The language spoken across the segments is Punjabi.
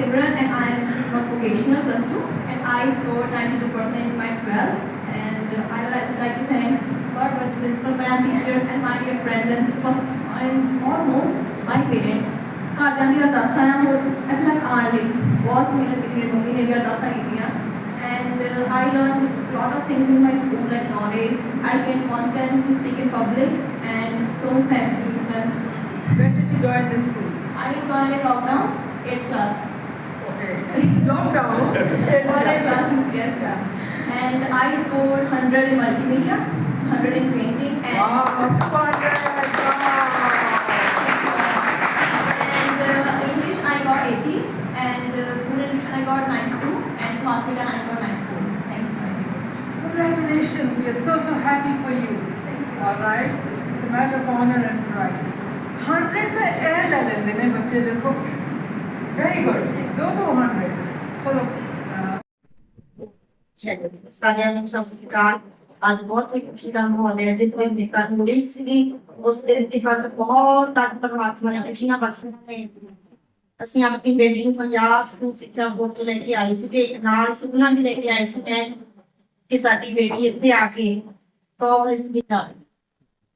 Simran and I am student of vocational plus two and I scored 92% in my 12th and uh, I would like, like to thank God, my principal, my teachers and my dear friends and first and almost my parents. ਘਰਦਿਆਂ ਦੀ ਅਰਦਾਸਾਂ ਆ ਹੋਰ ਇੱਥੇ ਤੱਕ ਆਉਣ ਲਈ ਬਹੁਤ ਮਿਹਨਤ ਕੀਤੀ ਮੇਰੀ ਮੰਮੀ ਨੇ ਵੀ ਅਰਦਾਸਾਂ ਕੀਤੀਆਂ and uh, I learned lot of things in my school like knowledge. I gained confidence to speak in public and so sad to be when When did you join this school? I joined in lockdown, 8th class. Okay. Lockdown. Online classes, yes, yeah. And I scored 100 in multimedia, 100 in painting, and, Wow, come on, guys. Wow. and uh, English I got 80, and uh, food and nutrition I got 92, and hospital I got 94. Thank you. Congratulations. We are so, so happy for you. Thank you. All right. It's, it's a matter of honor and pride. 100 का एयर ले लेते हैं बच्चे देखो ਵੈਰੀ ਗੁੱਡ ਦੋ 200 ਚਲੋ ਸਾਰਿਆਂ ਨੂੰ ਸਤਿ ਸ਼੍ਰੀ ਅਕਾਲ। ਅੱਜ ਬਹੁਤ ਹੀ ਖੁਸ਼ੀ ਦਾ ਮਾਹੌਲ ਹੈ। ਜਿਸ ਦਿਨ ਦੀ ਸਾਨੂੰ ਮੁੜੀ ਸੀਗੀ, ਉਸ ਦਿਨ ਦੀ ਸਾਨੂੰ ਬਹੁਤ ਤੱਕ ਪਰਮਾਤਮਾ ਨੇ ਖੁਸ਼ੀਆਂ ਬਖਸ਼ੀਆਂ ਅਸੀਂ ਆਪਣੀ ਬੇਟੀ ਨੂੰ ਪੰਜਾਬ ਸਕੂਲ ਸਿੱਖਿਆ ਬੋਰਡ ਤੋਂ ਲੈ ਕੇ ਆਏ ਸੀ ਤੇ ਨਾਲ ਸੁਪਨਾ ਵੀ ਲੈ ਕੇ ਆਏ ਸੀ ਕਿ ਸਾਡੀ ਬੇਟੀ ਇੱਥੇ ਆ ਕੇ ਕਾਲਜ ਵਿੱਚ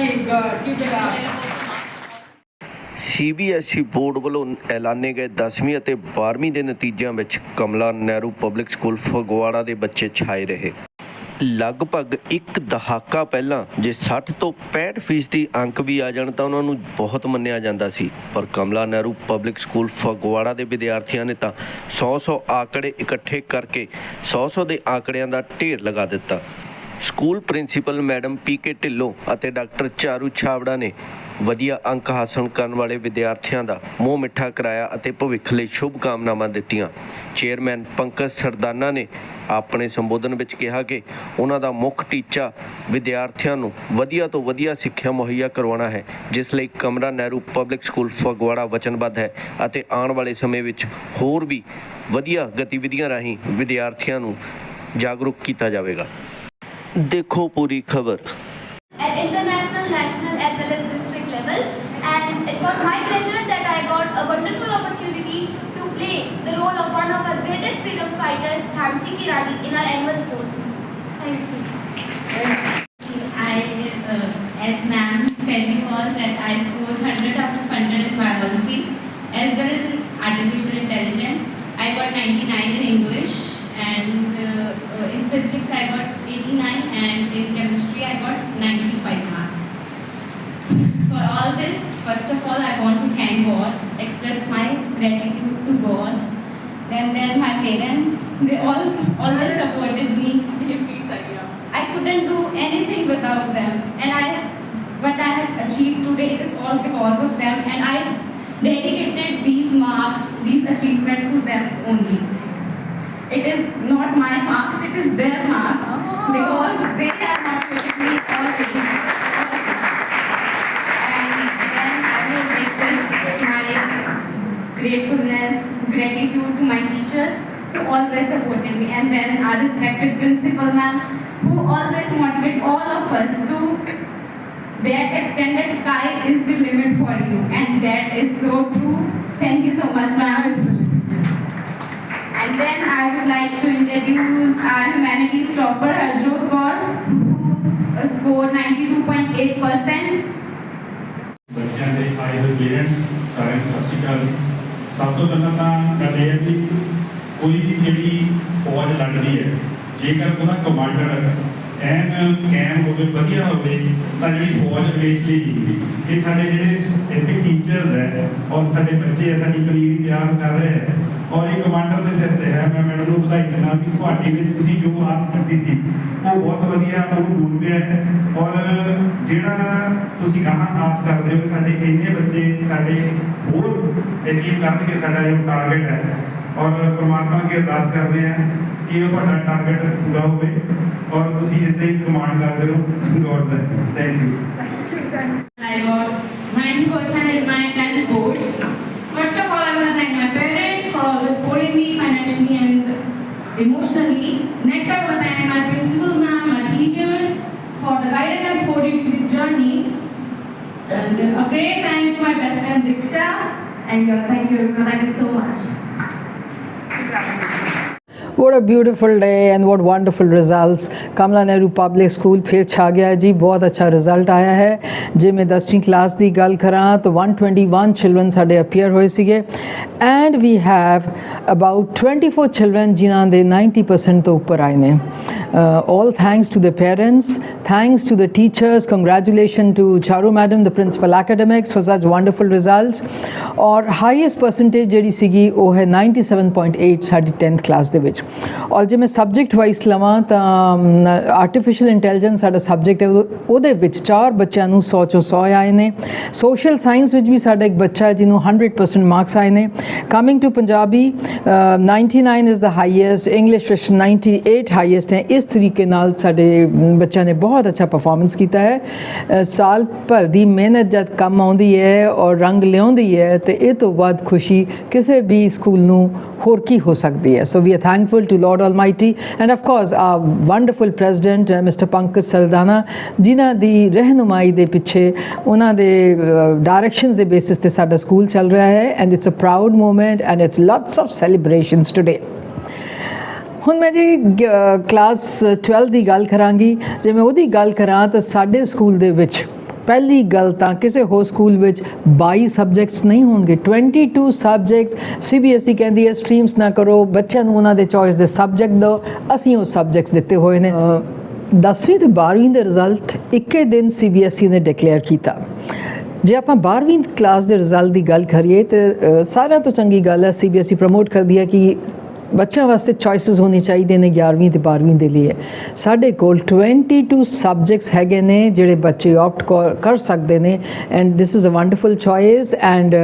Very good. Keep it up. CBSE board ਵੱਲੋਂ ਐਲਾਨੇ ਗਏ 10ਵੀਂ ਅਤੇ 12ਵੀਂ ਦੇ ਨਤੀਜਿਆਂ ਵਿੱਚ ਕਮਲਾ ਨਹਿਰੂ ਪਬਲਿਕ ਸਕੂਲ ਫਗਵਾੜਾ ਦੇ ਬੱਚੇ ਛਾਏ ਰਹੇ ਲਗਭਗ ਇੱਕ ਦਹਾਕਾ ਪਹਿਲਾਂ ਜੇ 60 ਤੋਂ 65% ਫੀਸਦੀ ਅੰਕ ਵੀ ਆ ਜਾਣ ਤਾਂ ਉਹਨਾਂ ਨੂੰ ਬਹੁਤ ਮੰਨਿਆ ਜਾਂਦਾ ਸੀ ਪਰ ਕਮਲਾ ਨਹਿਰੂ ਪਬਲਿਕ ਸਕੂਲ ਫਗਵਾੜਾ ਦੇ ਵਿਦਿਆਰਥੀਆਂ ਨੇ ਤਾਂ 100-100 ਆંકੜੇ ਇਕੱਠੇ ਕਰਕੇ 100-100 ਦੇ ਆંકੜਿਆਂ ਦਾ ਢੇਰ ਲਗਾ ਦਿੱਤਾ school principal madam P K Dhillon ਅਤੇ ਡਾਕਟਰ ਚਾਰੂ ਛਾਵੜਾ ਨੇ ਵਧੀਆ ਅੰਕ ਹਾਸਲ ਕਰਨ ਵਾਲੇ ਵਿਦਿਆਰਥੀਆਂ ਦਾ ਮੂੰਹ ਮਿੱਠਾ ਕਰਾਇਆ ਅਤੇ ਭਵਿੱਖ ਲਈ ਸ਼ੁਭ ਕਾਮਨਾਵਾਂ ਦਿੱਤੀਆਂ। ਚੇਅਰਮੈਨ ਪੰਕਜ ਸਰਦਾਨਾ ਨੇ ਆਪਣੇ ਸੰਬੋਧਨ ਵਿੱਚ ਕਿਹਾ ਕਿ ਉਹਨਾਂ ਦਾ ਮੁੱਖ ਟੀਚਾ ਵਿਦਿਆਰਥੀਆਂ ਨੂੰ ਵਧੀਆ ਤੋਂ ਵਧੀਆ ਸਿੱਖਿਆ ਮੁਹੱਈਆ ਕਰਵਾਉਣਾ ਹੈ, ਜਿਸ ਲਈ ਕਮਰਾ ਨਹਿਰੂ ਪਬਲਿਕ ਸਕੂਲ ਫਗਵਾੜਾ ਵਚਨਬੱਧ ਹੈ ਅਤੇ ਆਉਣ ਵਾਲੇ ਸਮੇਂ ਵਿੱਚ ਹੋਰ ਵੀ ਵਧੀਆ ਗਤੀਵਿਧੀਆਂ ਰਾਹੀਂ ਵਿਦਿਆਰਥੀਆਂ ਨੂੰ ਜਾਗਰੂਕ ਕੀਤਾ ਜਾਵੇਗਾ। देखो पूरी खबर। International national as well as district level. And it was my pleasure that I got a wonderful opportunity to play the role of one of our greatest freedom fighters Jhansi in our annual sports thank you. I uh, as ma'am tell all that I scored 100 out of 100 in biology as well as artificial intelligence. I got 99 in English and uh, uh, in physics I got 89 all this, first of all I want to thank God, express my gratitude to God. Then, then my parents, they all always supported me. I couldn't do anything without them. And I, what I have achieved today is all because of them. And I dedicated these marks, these achievements to them only. It is not my marks, it is their marks ah. because they have motivated me all this. And then I will express my gratefulness, gratitude to my teachers who always supported me and then our respected principal ma'am who always motivate all of us to that extended sky is the limit for you and that is so true. Thank you so much ma'am. And then I would like to introduce our humanities topper Harjot Kaur, who scored 92.8%. बच्चे आई पेरेंट्स सारे सत श्रीकाल जी ਸਭ ਤੋਂ ਪਹਿਲਾਂ ਤਾਂ ਗੱਲ ਇਹ ਹੈ ਵੀ ਕੋਈ ਵੀ ਜਿਹੜੀ ਫੌਜ ਲੜਦੀ ਹੈ, ਜੇਕਰ ਉਹਦਾ ਕਮਾਂਡਰ ਐਨ ਕੈਮ ਹੋਵੇ, ਵਧੀਆ ਹੋਵੇ, ਤਾਂ ਜਿਹੜੀ ਫੌਜ ਹਮੇਸ਼ ਲਈ ਨਹੀਂ ਇਹ ਸਾਡੇ ਜਿਹੜੇ ਇੱਥੇ ਟੀਚਰਸ ਹੈ, ਔਰ ਸਾਡੇ ਬੱਚੇ ਹੈ ਸਾਡੀ ਪਨੀਰੀ ਤਿਆਰ ਕਰ ਰਹੇ ਹੈ। ਔਰ ਇਹ ਕਮਾਂਡਰ ਦੇ ਸਿਰ ਤੇ ਹੈ। ਮੈਂ ਮੈਡਮ ਨੂੰ ਵਧਾਈ ਦਿੰਦਾ ਵੀ ਤੁਹਾਡੀ ਵਿੱਚ ਤੁਸੀਂ ਜੋ ਆਸ ਕੀਤੀ ਸੀ, ਉਹ ਬਹੁਤ ਵਧੀਆ ਉਹਨੂੰ ਪੂਰ ਪਿਆ ਹੈ। ਔਰ ਜਿਹੜਾ ਤੁਸੀਂ ਕਹਾਂ ਆਸ ਕਰਦੇ ਹੋ ਕਿ ਸਾਡੇ ਇੰਨੇ ਬੱਚੇ ਸਾਡੇ ਹੋਰ ਅਚੀਵ ਕਰਨਗੇ, ਸਾਡਾ ਜੋ ਟਾਰਗੇਟ ਹੈ। ਔਰ ਪ੍ਰਮਾਤਮਾ ਅੱਗੇ ਅਰਦਾਸ ਕਰਦੇ ਹਾਂ ਕਿ ਉਹ ਤੁਹਾਡਾ ਟਾਰਗੇਟ ਪੂਰਾ ਹੋਵੇ। ਔਰ ਤੁਸੀਂ ਇੱਦਾਂ ਹੀ ਕਮਾਂਡ ਕਰਦੇ ਰਹੋ God bless thank you I got 90% in my 10th course. First of all, I want to thank my parents for always supporting me financially and emotionally. Next, I want to thank my principal ma'am, my teachers for the guidance and support in this journey. And a great thank to my best friend Diksha. And uh, thank you, everyone. Thank you so much. what a beautiful day and what wonderful results. Kamla nehru public school phir chha gaya ji bahut acha result aaya hai ਜੇ ਮੈਂ 10th class ਦੀ ਗੱਲ ਕਰਾਂ ਤਾਂ 121 children ਸਾਡੇ appear ਹੋਏ ਸੀਗੇ and we have about 24 children ਜਿਨ੍ਹਾਂ ਦੇ 90% ਤੋਂ ਉੱਪਰ ਆਏ all thanks to the parents, thanks to the teachers, congratulations to Charu Madam, the Principal Academics for such wonderful results. और highest percentage ਜਿਹੜੀ ਸੀਗੀ ਉਹ ਹੈ 97.8 ਸਾਡੀ 10th class ਦੇ ਵਿੱਚ ਔਰ ਜੇ ਮੈਂ ਸਬਜੈਕਟ ਵਾਈਜ਼ ਲਵਾਂ ਤਾਂ ਆਰਟੀਫੀਸ਼ੀਅਲ ਇੰਟੈਲੀਜੈਂਸ ਸਾਡਾ ਸਬਜੈਕਟ ਹੈ ਉਹਦੇ ਵਿੱਚ ਚਾਰ ਬੱਚਿਆਂ ਨੂੰ 100 ਚੋਂ 100 ਆਏ ਨੇ। ਸੋਸ਼ਲ ਸਾਇੰਸ ਵਿੱਚ ਵੀ ਸਾਡਾ ਇੱਕ ਬੱਚਾ ਹੈ ਜਿਹਨੂੰ 100% ਮਾਰਕਸ ਆਏ ਨੇ। Coming to Punjabi uh, 99 is the highest English ਵਿੱਚ 98 ਹਾਈਐਸਟ ਹੈ। ਇਸ ਤਰੀਕੇ ਨਾਲ ਸਾਡੇ ਬੱਚਿਆਂ ਨੇ ਬਹੁਤ ਅੱਛਾ ਪਰਫਾਰਮੈਂਸ ਕੀਤਾ ਹੈ। ਸਾਲ ਭਰ ਦੀ ਮਿਹਨਤ ਜਦ ਕੰਮ ਆਉਂਦੀ ਹੈ ਔਰ ਰੰਗ ਲਿਆਉਂਦੀ ਹੈ ਤੇ ਇਹ ਤੋਂ ਵੱਧ ਖੁਸ਼ੀ ਕਿਸੇ ਵੀ ਸਕੂਲ ਨੂੰ ਹੋਰ ਕੀ ਹੋ ਸਕਦੀ ਹੈ so we are thankful to Lord Almighty and of course a wonderful president mister Pankaj Saldanha ਜਿਨ੍ਹਾਂ ਦੀ ਰਹਿਨੁਮਾਈ ਦੇ ਪਿੱਛੇ ਉਹਨਾਂ ਦੇ ਡਾਇਰੈਕਸ਼ਨਸ ਦੇ ਬੇਸਿਸ ਤੇ ਸਾਡਾ ਸਕੂਲ ਚੱਲ ਰਿਹਾ ਹੈ and it's a proud moment and it's lots of celebrations today ਹੁਣ ਮੈਂ ਜੀ ਕਲਾਸ 12 ਦੀ ਗੱਲ ਕਰਾਂਗੀ ਜੇ ਮੈਂ ਉਹਦੀ ਗੱਲ ਕਰਾਂ ਤਾਂ ਸਾਡੇ ਸਕੂਲ ਦੇ ਵਿੱਚ ਪਹਿਲੀ ਗੱਲ ਤਾਂ ਕਿਸੇ ਹੋਰ ਸਕੂਲ ਵਿੱਚ 22 ਸਬਜੈਕਟਸ ਨਹੀਂ ਹੋਣਗੇ 22 ਸਬਜੈਕਟਸ ਸੀਬੀਐਸਈ ਕਹਿੰਦੀ ਹੈ ਸਟਰੀਮਸ ਨਾ ਕਰੋ ਬੱਚਿਆਂ ਨੂੰ ਉਹਨਾਂ ਦੇ ਚੋਇਸ ਦੇ ਸਬਜੈਕਟ ਦਿਓ ਅਸੀਂ ਉਹ ਸਬਜੈਕਟਸ ਦਿੱਤੇ ਹੋਏ ਨੇ। 10ਵੀਂ ਤੇ 12ਵੀਂ ਦੇ ਰਿਜ਼ਲਟ ਇੱਕੇ ਦਿਨ ਸੀਬੀਐਸਈ ਨੇ ਡਿਕਲੇਅਰ ਕੀਤਾ। ਜੇ ਆਪਾਂ 12ਵੀਂ ਕਲਾਸ ਦੇ ਰਿਜ਼ਲਟ ਦੀ ਗੱਲ ਕਰੀਏ ਤੇ ਸਾਰਿਆਂ ਤੋਂ ਚੰਗੀ ਗੱਲ ਹੈ ਸੀਬੀਐਸਈ ਪ੍ਰਮੋਟ ਕਰਦੀ ਹੈ ਕਿ ਬੱਚਿਆਂ ਵਾਸਤੇ ਚੋਇਸਸ ਹੋਣੀ ਚਾਹੀਦੇ ਨੇ 11ਵੀਂ ਤੇ 12ਵੀਂ ਦੇ ਲਈ। ਸਾਡੇ ਕੋਲ 22 ਸਬਜੈਕਟਸ ਹੈਗੇ ਨੇ ਜਿਹੜੇ ਬੱਚੇ ਆਪਟ ਕਰ ਸਕਦੇ ਨੇ। And this is a wonderful choice and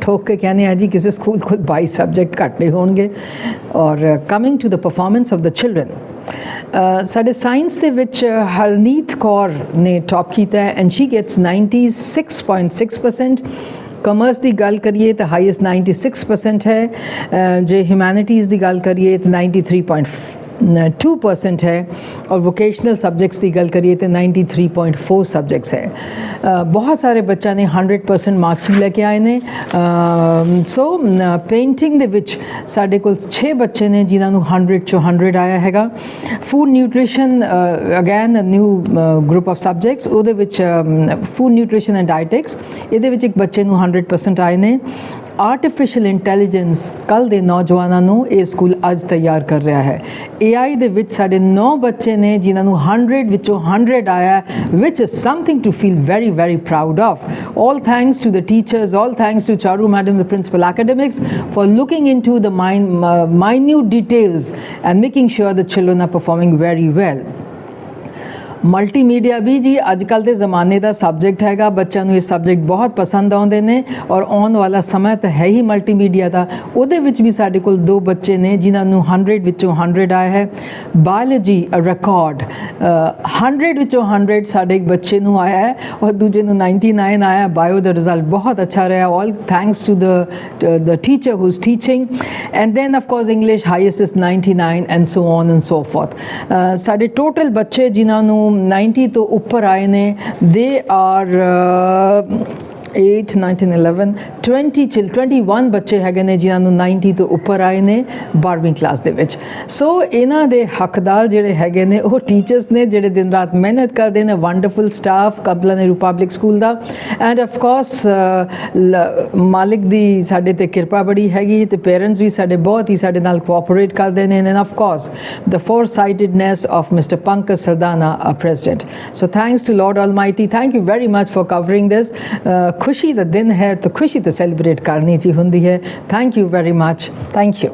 ਠੋਕ ਕੇ ਕਹਿੰਦੇ ਆ ਜੀ, ਕਿਸੇ ਸਕੂਲ ਕੋਲ 22 ਸਬਜੈਕਟ ਘੱਟੇ ਹੋਣਗੇ। ਔਰ coming to the performance of the children ਸਾਡੇ ਸਾਇੰਸ ਦੇ ਵਿੱਚ ਹਰਨੀਤ ਕੌਰ ਨੇ ਟਾਪ ਕੀਤਾ ਐਂਡ ਸ਼ੀ ਗੈਟਸ 96.6% ਕਮਰਸ ਦੀ ਗੱਲ ਕਰੀਏ ਤਾਂ ਹਾਈਐਸਟ 96% ਹੈ ਜੇ ਹਿਊਮੈਨਿਟੀਜ਼ ਦੀ ਗੱਲ ਕਰੀਏ ਤਾਂ 93.2% ਹੈ ਔਰ ਵੋਕੇਸ਼ਨਲ ਸਬਜੈਕਟਸ ਦੀ ਗੱਲ ਕਰੀਏ ਤਾਂ 93.4 ਸਬਜੈਕਟਸ ਹੈ ਅ, ਬਹੁਤ ਸਾਰੇ ਬੱਚਿਆਂ ਨੇ 100% ਮਾਰਕਸ ਵੀ ਲੈ ਕੇ ਆਏ ਨੇ ਸੋ ਪੇਂਟਿੰਗ ਦੇ ਵਿੱਚ ਸਾਡੇ ਕੋਲ 6 ਬੱਚੇ ਨੇ ਜਿਨ੍ਹਾਂ ਨੂੰ 100 ਚੋਂ 100 ਆਇਆ ਹੈਗਾ food nutrition again new group of subjects ਉਹਦੇ ਵਿੱਚ ਫੂਡ ਨਿਊਟ੍ਰੀਸ਼ਨ ਐਂਡ ਡਾਇਟਿਕਸ ਇਹਦੇ ਵਿੱਚ ਇੱਕ ਬੱਚੇ ਨੂੰ 100% ਆਏ ਨੇ ਆਰਟੀਫੀਸ਼ੀਅਲ ਇੰਟੈਲੀਜੈਂਸ ਕੱਲ ਦੇ ਨੌਜਵਾਨਾਂ ਨੂੰ ਇਹ ਸਕੂਲ ਅੱਜ ਤਿਆਰ ਕਰ ਰਿਹਾ ਹੈ AI ਦੇ ਵਿੱਚ ਸਾਡੇ 9 ਬੱਚੇ ਨੇ ਜਿਨ੍ਹਾਂ ਨੂੰ 100 ਵਿੱਚੋਂ 100 ਆਇਆ which is something to feel very very proud of all thanks to the teachers all thanks to charu madam the principal academics for looking into the min- uh, minute details and making sure the children are performing very well multimedia ਵੀ ਜੀ ਅੱਜ ਕੱਲ ਦੇ ਜ਼ਮਾਨੇ ਦਾ ਸਬਜੈਕਟ ਹੈਗਾ। ਬੱਚਿਆਂ ਨੂੰ ਇਹ ਸਬਜੈਕਟ ਬਹੁਤ ਪਸੰਦ ਆਉਂਦੇ ਨੇ ਔਰ ਆਉਣ ਵਾਲਾ ਸਮਾਂ ਤਾਂ ਹੈ ਹੀ ਮਲਟੀਮੀਡੀਆ ਦਾ। ਉਹਦੇ ਵਿੱਚ ਵੀ ਸਾਡੇ ਕੋਲ ਦੋ ਬੱਚੇ ਨੇ, ਜਿਨ੍ਹਾਂ ਨੂੰ 100 ਵਿੱਚੋਂ 100 ਆਇਆ ਹੈ। ਬਾਇਓਲੋਜੀ ਰਿਕਾਰਡ 100 ਵਿੱਚੋਂ 100 ਸਾਡੇ ਇੱਕ ਬੱਚੇ ਨੂੰ ਆਇਆ ਹੈ ਔਰ ਦੂਜੇ ਨੂੰ 99 ਆਇਆ। ਬਾਇਓ ਦਾ ਰਿਜ਼ਲਟ ਬਹੁਤ ਅੱਛਾ ਰਿਹਾ। All thanks to the the teacher who is teaching and then of course English highest is 99 and so on and so forth ਸਾਡੇ ਟੋਟਲ ਬੱਚੇ ਜਿਨ੍ਹਾਂ ਨੂੰ 90 ਤੋਂ ਉੱਪਰ ਆਏ ਨੇ। ਦੇ ਆਰ 8 19 11 20 ਚਿਲ 21 ਬੱਚੇ ਹੈਗੇ ਨੇ ਜਿਨ੍ਹਾਂ ਨੂੰ 90 ਤੋਂ ਉੱਪਰ ਆਏ ਨੇ 12ਵੀਂ ਕਲਾਸ ਦੇ ਵਿੱਚ ਸੋ ਇਹਨਾਂ ਦੇ ਹੱਕਦਾਰ ਜਿਹੜੇ ਹੈਗੇ ਨੇ ਉਹ ਟੀਚਰਸ ਨੇ ਜਿਹੜੇ ਦਿਨ ਰਾਤ ਮਿਹਨਤ ਕਰਦੇ ਨੇ ਵੰਡਰਫੁਲ ਸਟਾਫ ਕਪਲਾ ਨਹਿਰੂ ਪਬਲਿਕ ਸਕੂਲ ਦਾ ਐਂਡ ਆਫ ਕੋਰਸ ਮਾਲਿਕ ਦੀ ਸਾਡੇ ਤੇ ਕਿਰਪਾ ਬੜੀ ਹੈਗੀ ਤੇ ਪੇਰੈਂਟਸ ਵੀ ਸਾਡੇ ਬਹੁਤ ਹੀ ਸਾਡੇ ਨਾਲ ਕੋਆਪਰੇਟ ਕਰਦੇ ਨੇ and of course the foresightedness of Mr. Pankaj Sardana, our president. So thanks to Lord Almighty. Thank you very much for covering this. Uh, ਖੁਸ਼ੀ ਦਾ ਦਿਨ ਹੈ ਤਾਂ ਖੁਸ਼ੀ ਤਾਂ ਸੈਲੀਬ੍ਰੇਟ ਕਰਨੀ ਜੀ ਹੁੰਦੀ ਹੈ। Thank you very much thank you